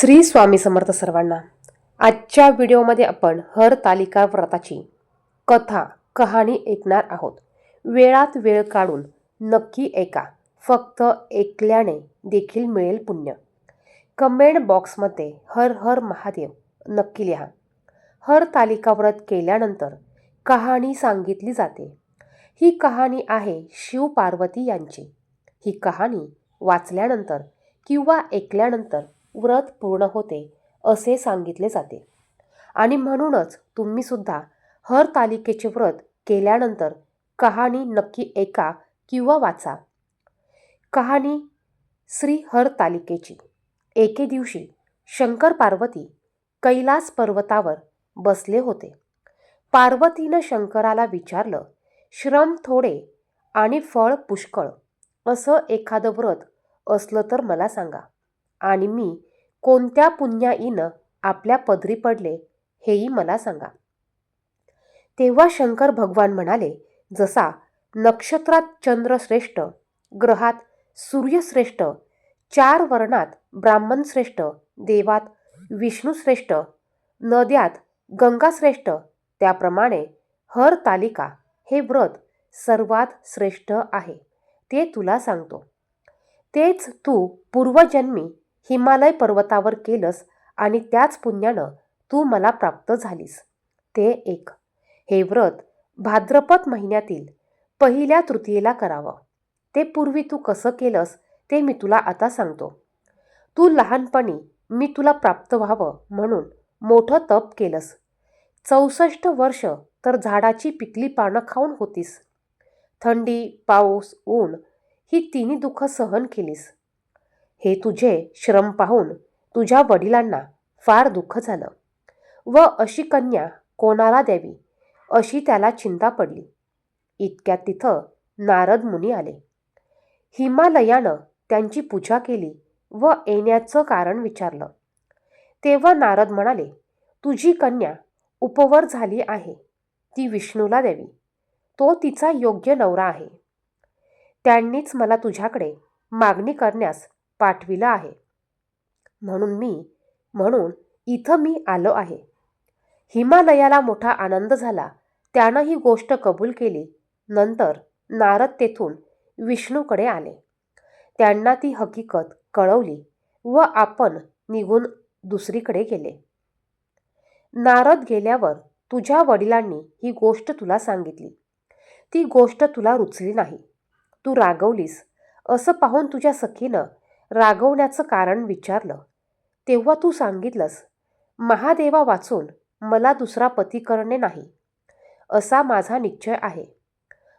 श्री स्वामी समर्थ सर्वांना आजच्या व्हिडिओमध्ये आपण हर तालिका व्रताची कथा कहाणी ऐकणार आहोत. वेळात वेळ काढून नक्की ऐका. फक्त ऐकल्याने देखील मिळेल पुण्य. कमेंट बॉक्समध्ये हर हर महादेव नक्की लिहा. हर तालिका व्रत केल्यानंतर कहाणी सांगितली जाते. ही कहाणी आहे शिव पार्वती यांची. ही कहाणी वाचल्यानंतर किंवा ऐकल्यानंतर व्रत पूर्ण होते असे सांगितले जाते. आणि म्हणूनच तुम्हीसुद्धा हर तालिकेचे व्रत केल्यानंतर कहाणी नक्की ऐका किंवा वाचा. कहाणी श्री हर तालिकेची. एके दिवशी शंकर पार्वती कैलास पर्वतावर बसले होते. पार्वतीनं शंकराला विचारलं श्रम थोडे आणि फळ पुष्कळ असं एखादं व्रत असलं तर मला सांगा. आणि मी कोणत्या पुण्याईनं आपल्या पदरी पडले हेही मला सांगा. तेव्हा शंकर भगवान म्हणाले जसा नक्षत्रात चंद्र श्रेष्ठ ग्रहात सूर्यश्रेष्ठ चार वर्णात ब्राह्मणश्रेष्ठ देवात विष्णू श्रेष्ठ नद्यात गंगाश्रेष्ठ त्याप्रमाणे हर तालिका हे व्रत सर्वात श्रेष्ठ आहे ते तुला सांगतो. तेच तू पूर्वजन्मी हिमालय पर्वतावर केलंस आणि त्याच पुण्यानं तू मला प्राप्त झालीस. ते एक. हे व्रत भाद्रपद महिन्यातील पहिल्या तृतीयेला करावं. ते पूर्वी तू कसं केलंस ते मी तुला आता सांगतो. तू लहानपणी मी तुला प्राप्त व्हावं म्हणून मोठं तप केलंस. चौसष्ट वर्ष तर झाडाची पिकली पानं खाऊन होतीस. थंडी पाऊस ऊन ही तिन्ही दुःख सहन केलीस. हे तुझे श्रम पाहून तुझ्या वडिलांना फार दुःख झालं. व अशी कन्या कोणाला द्यावी अशी त्याला चिंता पडली. इतक्यात तिथं नारद मुनी आले. हिमालयानं त्यांची पूजा केली व येण्याचं कारण विचारलं. तेव्हा नारद म्हणाले तुझी कन्या उपवर झाली आहे. ती विष्णूला द्यावी. तो तिचा योग्य नवरा आहे. त्यांनीच मला तुझ्याकडे मागणी करण्यास पाठविलं आहे. म्हणून मी म्हणून इथं मी आलो आहे. हिमालयाला मोठा आनंद झाला. त्यानं ही गोष्ट कबूल केली. नंतर नारद तेथून विष्णूकडे आले. त्यांना ती हकीकत कळवली व आपण निघून दुसरीकडे गेले. नारद गेल्यावर तुझ्या वडिलांनी ही गोष्ट तुला सांगितली. ती गोष्ट तुला रुचली नाही. तू रागवलीस. असं पाहून तुझ्या सखीनं रागवण्याचं कारण विचारलं. तेव्हा तू सांगितलंस महादेवा वाचून मला दुसरा पती करणे नाही. असा माझा निश्चय आहे.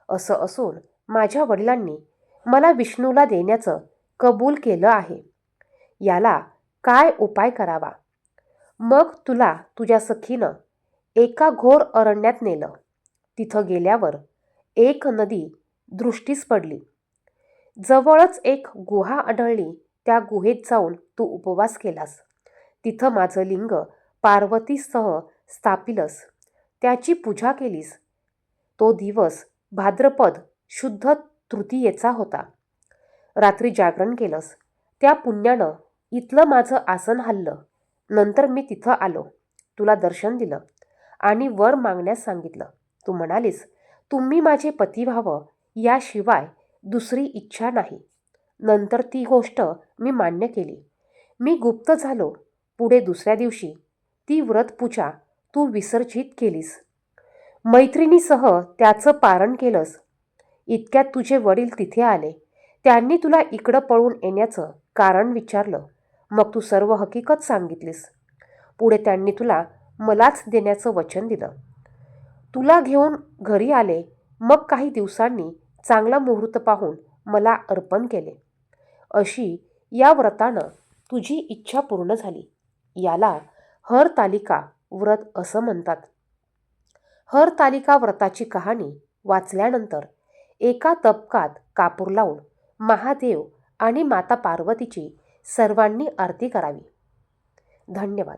असं असून माझ्या वडिलांनी मला विष्णूला देण्याचं कबूल केलं आहे. याला काय उपाय करावा? मग तुला तुझ्या सखीनं एका घोर अरण्यात नेलं. तिथं गेल्यावर एक नदी दृष्टीस पडली. जवळच एक गुहा आढळली. त्या गुहेत जाऊन तू उपवास केलास. तिथं माझं लिंग पार्वतीसह स्थापिलस. त्याची पूजा केलीस. तो दिवस भाद्रपद शुद्ध तृतीयेचा होता. रात्री जागरण केलंस. त्या पुण्यानं इथलं माझं आसन हल्लं. नंतर मी तिथं आलो. तुला दर्शन दिलं. आणि वर मागण्यास सांगितलं. तू म्हणालीस तुम्ही माझे पती व्हावं याशिवाय दुसरी इच्छा नाही. नंतर ती गोष्ट मी मान्य केली. मी गुप्त झालो. पुढे दुसऱ्या दिवशी. ती व्रतपूजा तू विसर्जित केलीस. मैत्रिणीसह त्याचं पारण केलंस. इतक्यात तुझे वडील तिथे आले. त्यांनी तुला इकडं पळून येण्याचं कारण विचारलं. मग तू सर्व हकीकत सांगितलीस. पुढे त्यांनी तुला मलाच देण्याचं वचन दिलं. तुला घेऊन घरी आले. मग काही दिवसांनी चांगला मुहूर्त पाहून मला अर्पण केले. अशी या व्रतानं तुझी इच्छा पूर्ण झाली. याला हर तालिका व्रत असं म्हणतात. हर तालिका व्रताची कहाणी वाचल्यानंतर एका तबकात कापूर लावून महादेव आणि माता पार्वतीची सर्वांनी आरती करावी. धन्यवाद.